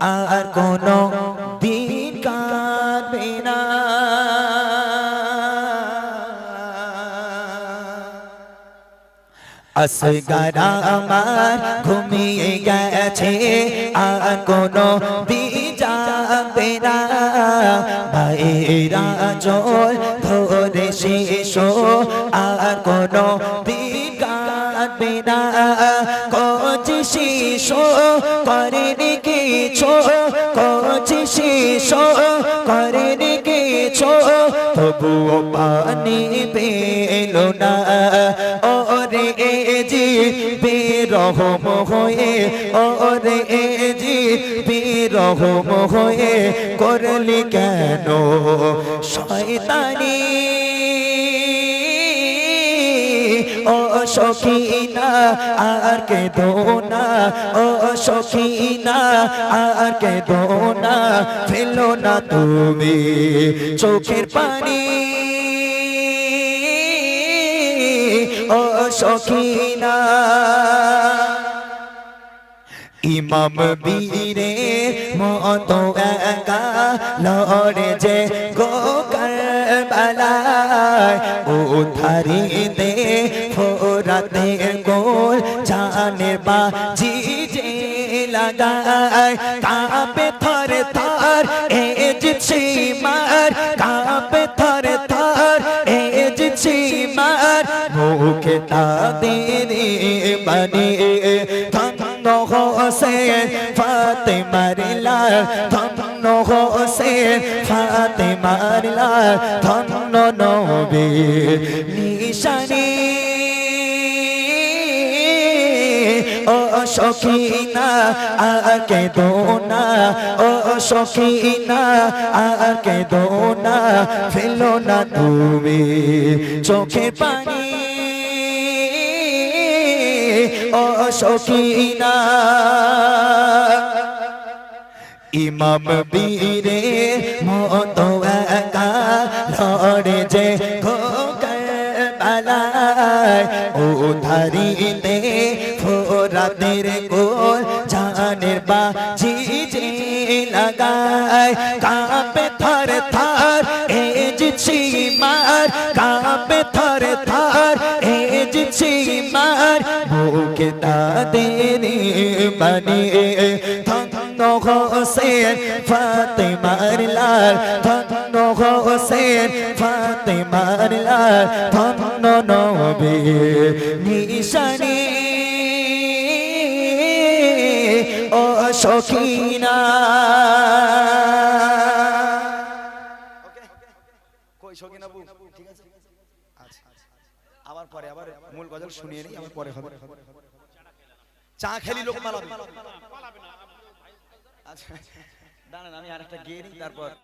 আর কোনো দিন কাটবে না। আসগারা আমার ঘুমিয়ে গেছে, আর কোনো যাবে না। ভাইরা জল ধরে শিশু আর কোনো দিন কাটবে না। কিছু তবুও পানি পেল না। ওরে জি বেরহম হয়ে বেরহম হয়ে, করলি কেন শয়তানি? ও আর কে দোনা ও সখিনা, আর কে দোনা ফেলো না তুমি চোখের পানি। ও সখিনা, ইমাম বীরে মত একা লড়ে যে গো কারবালায় ও ধারিতে ফোরাতে গোল জানের বাজি যে লাগায় কাপে থর থর এজ মার কাপে থর থর এজ মার মুখে তাদের বানিয়ে ধন্য হোসেন ফাতেমার লাল ধন্য হোসেন ফাতেমার লাল ধন্য নবী নিশানী ও সখিনা, আকে দোনা। ও সখিনা, আকে দোনা। ফেলো না তুমি চোখে পানি। ও সখিনা, ইমাম বীরে মত একা লড়ে যে কারবালায় ও ধারিতে ফোরাতের গোল জানের বাজি যে লাগায়, কাঁপে থর থর এজ মার কাঁপে থর থর এজ মার বুকে তাদের বানিয়ে ধন্য হোসেন ফাতেমার লাল, ধন্য হোসেন ফাতেমার লাল, ধন্য নবী নিশানী সখিনা। কই সখিনা বউ? ঠিক আছে? আচ্ছা আবার পরে আবার মূল গজল শুনিয়ে নিই আবার পরে হবে। চা খেলি লোক পালাবে। আচ্ছা দাঁড়ান আমি আরেকটা গিয়ে নিই তারপর।